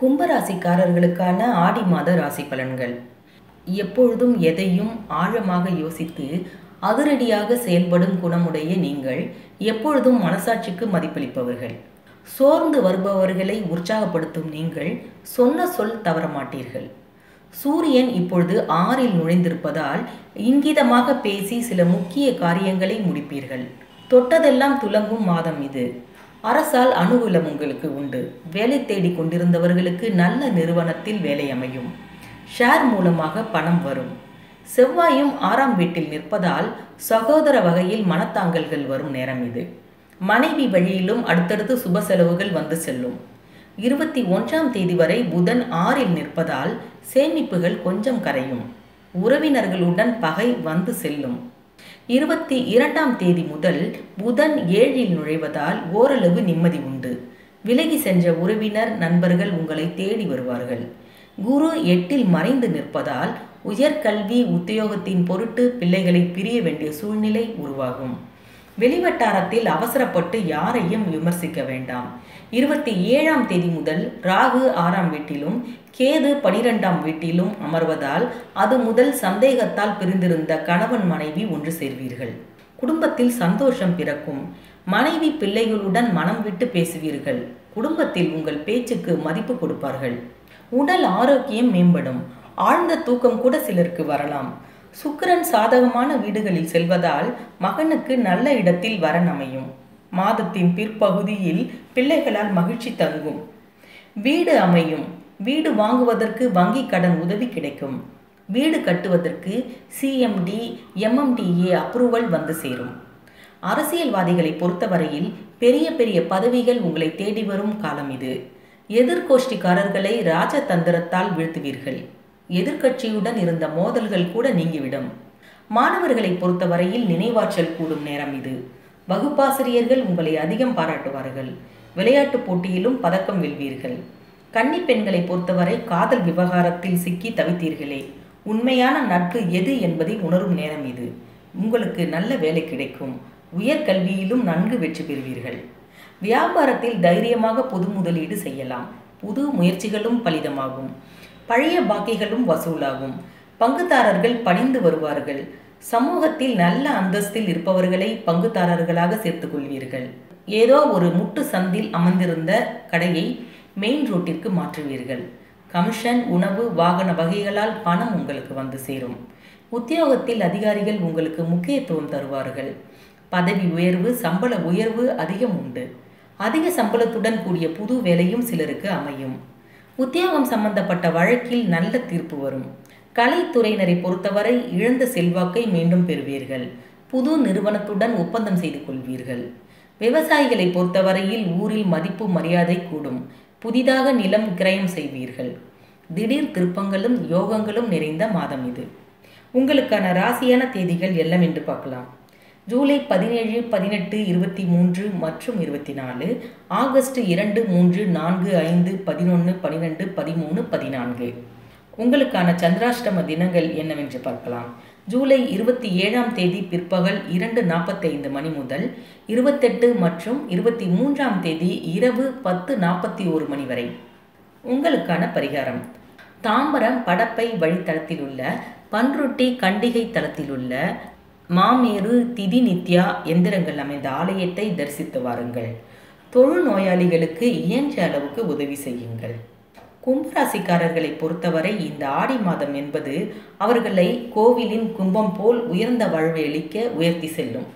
கும்பராசிக்காரர்களுக்கான ஆடி மாத ராசி பலன்கள். எப்பொழுதும் எதையும் ஆழமாக யோசித்து அதிரடியாக செயல்படும் குணமுடைய நீங்கள் எப்பொழுதும் மனசாட்சிக்கு மதிப்பளிப்பவர்கள். சோர்ந்து வருபவர்களை உற்சாகப்படுத்தும் நீங்கள் சொன்ன சொல் தவற மாட்டீர்கள் சூரியன் இப்பொழுது ஆறில் நுழைந்திருப்பதால் இங்கிதமாக பேசி சில முக்கிய காரியங்களை முடிப்பீர்கள். தொட்டதெல்லாம் துலங்கும் மாதம் இது. அரசால் அனுகூலம் உங்களுக்கு உண்டு. வேலை தேடி கொண்டிருந்தவர்களுக்கு நல்ல நிறுவனத்தில் வேலை அமையும். ஷேர் மூலமாக பணம் வரும். செவ்வாயும் ஆறாம் வீட்டில் நிற்பதால் சகோதர வகையில் மனத்தாங்கல்கள் வரும் நேரம் இது. மனைவி வழியிலும் அடுத்தடுத்து சுப செலவுகள் வந்து செல்லும். இருபத்தி ஒன்றாம் தேதி வரை புதன் ஆறில் நிற்பதால் சேமிப்புகள் கொஞ்சம் கரையும். உறவினர்களுடன் பகை வந்து செல்லும். இருபத்தி இரண்டாம் தேதி முதல் புதன் ஏழில் நுழைவதால் ஓரளவு நிம்மதி உண்டு. விலகி சென்ற உறவினர் நண்பர்கள் உங்களை தேடி வருவார்கள். குரு எட்டில் மறைந்து நிற்பதால் உயர்கல்வி உத்தியோகத்தின் பொருட்டு பிள்ளைகளை பிரிய வேண்டிய சூழ்நிலை உருவாகும். வெளிவட்டாரத்தில் அவசரப்பட்டு யாரையும் விமர்சிக்க வேண்டாம். இருபத்தி ஏழாம் தேதி முதல் ராகு ஆறாம் வீட்டிலும் கேது பனிரெண்டாம் வீட்டிலும் அமர்வதால் அது முதல் சந்தேகத்தால் பிரிந்திருந்த கணவன் மனைவி ஒன்று சேர்வீர்கள். குடும்பத்தில் சந்தோஷம் பிறக்கும். மனைவி பிள்ளைகளுடன் மனம் விட்டு பேசுவீர்கள். குடும்பத்தில் உங்கள் பேச்சுக்கு மதிப்பு கொடுப்பார்கள். உடல் ஆரோக்கியம் மேம்படும். ஆழ்ந்த தூக்கம் கூட சிலருக்கு வரலாம். சுக்கிரன் சாதகமான வீடுகளில் செல்வதால் மகனுக்கு நல்ல இடத்தில் வரன் அமையும் மாதத்தின் பிற்பகுதியில் பிள்ளைகளால் மகிழ்ச்சி தங்கும். வீடு அமையும். வீடு வாங்குவதற்கு வங்கி கடன் உதவி கிடைக்கும். வீடு கட்டுவதற்கு சிஎம்டி எம்எம்டிஏ அப்ரூவல் வந்து சேரும். அரசியல்வாதிகளை பொறுத்தவரையில் பெரிய பெரிய பதவிகள் உங்களை தேடி வரும் காலம் இது. எதிர்கோஷ்டிக்காரர்களை ராஜதந்திரத்தால் வீழ்த்துவீர்கள். எதிர்க்கட்சியுடன் இருந்த மோதல்கள் கூட நீங்கிவிடும். மாணவர்களை பொறுத்தவரையில் நினைவாற்றல் கூடும் நேரம் இது. வகுப்பாசிரியர்கள் உங்களை அதிகம் பாராட்டுவார்கள். விளையாட்டுப் போட்டியிலும் பதக்கம் வெல்வீர்கள். கன்னி பெண்களை பொறுத்தவரை காதல் விவகாரத்தில் சிக்கி தவித்தீர்களே. உண்மையான நட்பு எது என்பதை உணரும் நேரம் இது. உங்களுக்கு நல்ல வேலை கிடைக்கும். உயர்கல்வியிலும் நன்கு வெற்றி பெறுவீர்கள். வியாபாரத்தில் தைரியமாக பொது முதலீடு செய்யலாம். புது முயற்சிகளும் பலிதமாகும். பழைய பாக்கிகளும் வசூலாகும். பங்குதாரர்கள் பணிந்து வருவார்கள். சமூகத்தில் நல்ல அந்தஸ்தில் இருப்பவர்களை பங்குதாரர்களாக சேர்த்துக் கொள்வீர்கள். ஏதோ ஒரு முட்டு சந்தில் அமர்ந்திருந்த கடையை மெயின் ரோட்டிற்கு மாற்றுவீர்கள். கமிஷன் உணவு வாகன வகைகளால் பணம் உங்களுக்கு வந்து சேரும். உத்தியோகத்தில் அதிகாரிகள் உங்களுக்கு முக்கியத்துவம் தருவார்கள். பதவி உயர்வு சம்பள உயர்வு அதிகம் உண்டு. அதிக சம்பளத்துடன் கூடிய புது வேலையும் சிலருக்கு அமையும். உத்தியோகம் சம்பந்தப்பட்ட வழக்கில் நல்ல தீர்ப்பு வரும். கலைத்துறையினரை பொறுத்தவரை இழந்த செல்வாக்கை மீண்டும் பெறுவீர்கள். புது நிறுவனத்துடன் ஒப்பந்தம் செய்து கொள்வீர்கள். விவசாயிகளை பொறுத்தவரையில் ஊரில் மதிப்பு மரியாதை கூடும். புதிதாக நிலம் கிரயம் செய்வீர்கள். திடீர் திருப்பங்களும் யோகங்களும் நிறைந்த மாதம் இது. உங்களுக்கான ராசியான தேதிகள் எல்லாம் என்று பார்க்கலாம். ஜூலை பதினேழு பதினெட்டு இருபத்தி மூன்று மற்றும் இருபத்தி நாலு ஆகஸ்ட் இரண்டு மூன்று நான்கு ஐந்து பதினொன்று பன்னிரெண்டு பதிமூணு பதினான்கு. உங்களுக்கான சந்திராஷ்டம தினங்கள் என்னவென்று பார்க்கலாம். ஜூலை இருபத்தி ஏழாம் தேதி பிற்பகல் இரண்டு நாற்பத்தைந்து மணி முதல் இருபத்தெட்டு மற்றும் இருபத்தி மூன்றாம் தேதி இரவு பத்து நாற்பத்தி ஒரு மணி வரை. உங்களுக்கான பரிகாரம். தாம்பரம் படப்பை வழித்தளத்தில் உள்ள பன்ருட்டி கண்டிகை தளத்தில் உள்ள மாமேரு திதி நித்யா எந்திரங்கள் அமைந்த ஆலயத்தை தரிசித்து வாருங்கள். தொழு நோயாளிகளுக்கு இயன்ற அளவுக்கு உதவி செய்யுங்கள். கும்பராசிக்காரர்களை பொறுத்தவரை இந்த ஆடி மாதம் என்பது அவர்களை கோவிலின் கும்பம் போல் உயர்ந்த வாழ்வை அளிக்க உயர்த்தி செல்லும்.